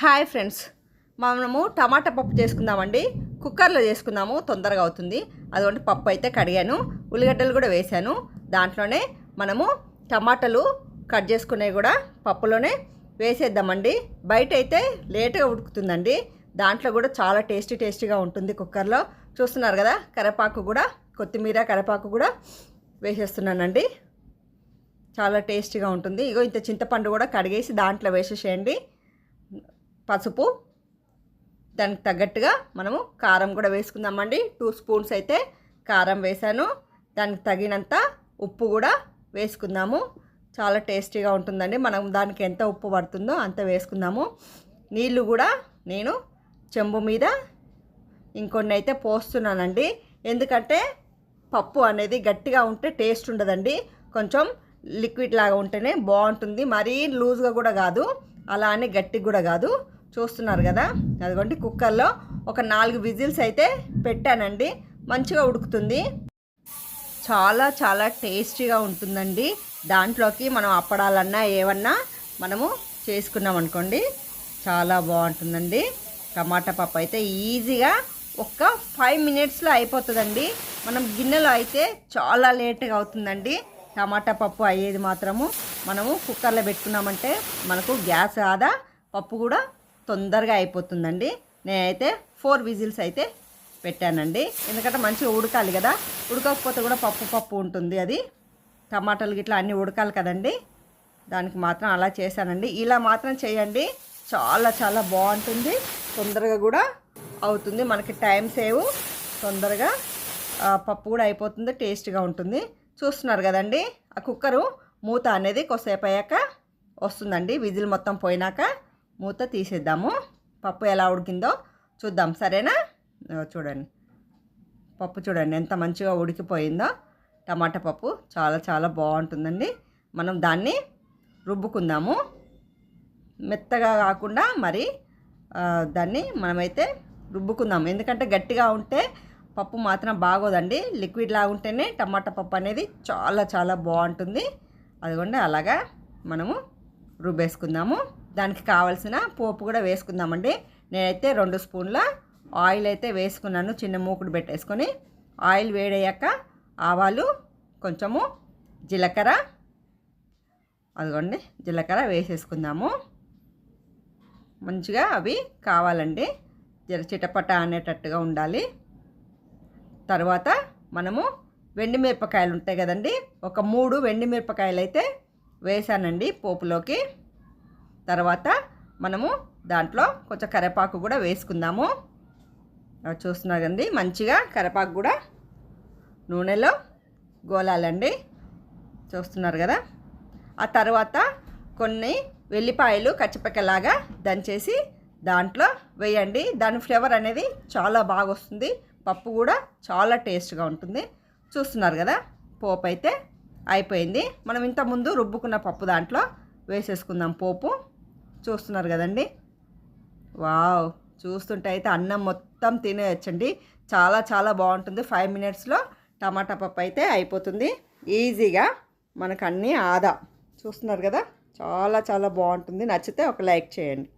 Hi friends. మనము టమాటా పప్పు చేసుకుందామండి. కుక్కర్లో చేసుకుందాము తొందరగా అవుతుంది. అటువంటి పప్పు అయితే కడిగాను. ఉల్లిగడ్డలు కూడా వేశాను దాంట్లోనే మనము టమాటాలు కట్ చేసుకునేవి కూడా పప్పులోనే వేసేద్దామండి. బయట అయితే లేటుగా ఉడుకుతుందండి. దాంట్లో కూడా చాలా టేస్టీ టేస్టీగా ఉంటుంది కుక్కర్లో. చూస్తున్నారు కదా కరివేపాకు కూడా కొత్తిమీర కరివేపాకు కూడా వేసేస్తున్నానండి. చాలా టేస్టీగా ఉంటుంది. ఇగో ఇంత చింతపండు కూడా కడిగేసి దాంట్లో వేసేసేయండి. పసుపు. దానికి తగ్గట్టుగా మనము కారం కూడా వేసుకుందామండి. టూ స్పూన్స్ అయితే కారం వేసాను. దానికి తగినంత ఉప్పు కూడా వేసుకుందాము. చాలా టేస్టీగా ఉంటుందండి. మనం దానికి ఎంత ఉప్పు పడుతుందో అంత వేసుకుందాము. నీళ్ళు కూడా నేను చెంబు మీద ఇంకొన్ని అయితే పోస్తున్నానండి. ఎందుకంటే పప్పు అనేది గట్టిగా ఉంటే టేస్ట్ ఉండదండి. కొంచెం లిక్విడ్ లాగా ఉంటేనే బాగుంటుంది. మరీ లూజ్గా కూడా కాదు. అలా అని గట్టి కూడా కాదు. చూస్తున్నారు కదా? అదిగోండి కుక్కర్లో ఒక నాలుగు విజిల్స్ అయితే పెట్టానండి. మంచిగా ఉడుకుతుంది. చాలా చాలా టేస్టీగా ఉంటుందండి. దాంట్లోకి మనం అప్పడాలన్నా ఏమన్నా మనము చేసుకున్నాం అనుకోండి చాలా బాగుంటుందండి. టమాటా పప్పు అయితే ఈజీగా ఒక్క ఫైవ్ మినిట్స్లో అయిపోతుందండి. మనం గిన్నెలో అయితే చాలా లేట్గా అవుతుందండి. టమాటా పప్పు అయ్యేది మాత్రము మనము కుక్కర్లో పెట్టుకున్నామంటే మనకు గ్యాస్ ఆదా పప్పు కూడా తొందరగా అయిపోతుందండి. నేనైతే ఫోర్ విజిల్స్ అయితే పెట్టానండి. ఎందుకంటే మంచిగా ఉడకాలి కదా. ఉడకకపోతే కూడా పప్పు పప్పు ఉంటుంది అది. టమాటాలు గిట్లా అన్నీ ఉడకాలి కదండి. దానికి మాత్రం అలా చేశానండి. ఇలా మాత్రం చేయండి. చాలా చాలా బాగుంటుంది. తొందరగా కూడా అవుతుంది. మనకి టైం సేవ్. తొందరగా పప్పు కూడా అయిపోతుంది. టేస్ట్గా ఉంటుంది. చూస్తున్నారు కదండి. ఆ కుక్కరు మూత అనేది కొద్దిసేపు అయ్యాక వస్తుందండి. విజిల్ మొత్తం పోయినాక. మూత తీసేద్దాము. పప్పు ఎలా ఉడికిందో చూద్దాం. సరేనా? చూడండి. పప్పు చూడండి ఎంత మంచిగా ఉడికిపోయిందో. టమాటా పప్పు చాలా చాలా బాగుంటుందండి. మనం దాన్ని రుబ్బుకుందాము. మెత్తగా కాకుండా మరి దాన్ని మనమైతే రుబ్బుకుందాం ఎందుకంటే గట్టిగా ఉంటే పప్పు మాత్రం బాగోదండి. లిక్విడ్ లాగా ఉంటేనే టమాటా పప్పు అనేది చాలా చాలా బాగుంటుంది. అదిగోండి అలాగా మనము రుబ్బేసుకుందాము. దానికి కావాల్సిన పోపు కూడా వేసుకుందామండి. నేనైతే రెండు స్పూన్ల ఆయిల్ అయితే వేసుకున్నాను. చిన్న మూకుడు పెట్టేసుకొని ఆయిల్ వేడయ్యాక ఆవాలు కొంచెము జీలకర్ర అదిగోండి జీలకర్ర వేసేసుకుందాము. మంచిగా అవి కావాలండి. జర చిటపట అనేటట్టుగా ఉండాలి. తర్వాత మనము వెండి మిరపకాయలు ఉంటాయి కదండి. ఒక మూడు వెండి మిరపకాయలు అయితే వేసానండి పోపులోకి. తర్వాత మనము దాంట్లో కొంచెం కరివేపాకు కూడా వేసుకుందాము. అది చూస్తున్నారు కదండి మంచిగా కరివేపాకు కూడా నూనెలో గోలాలండి. చూస్తున్నారు కదా? ఆ తర్వాత కొన్ని వెల్లిపాయలు కచ్చిపక్కలాగా దంచేసి దాంట్లో వేయండి. దాని ఫ్లేవర్ అనేది చాలా బాగా వస్తుంది. పప్పు కూడా చాలా టేస్ట్గా ఉంటుంది. చూస్తున్నారు కదా? పోపు అయితే అయిపోయింది. మనం ఇంతకుముందు రుబ్బుకున్న పప్పు దాంట్లో వేసేసుకుందాం పోపు. చూస్తున్నారు కదండి? వావ్! చూస్తుంటే అయితే అన్నం మొత్తం తినేయచ్చండి. చాలా చాలా బాగుంటుంది. ఫైవ్ మినిట్స్లో టమాటా పప్పు అయితే అయిపోతుంది. ఈజీగా మనకు అన్నీ ఆదా. చూస్తున్నారు కదా? చాలా చాలా బాగుంటుంది. నచ్చితే ఒక లైక్ చేయండి.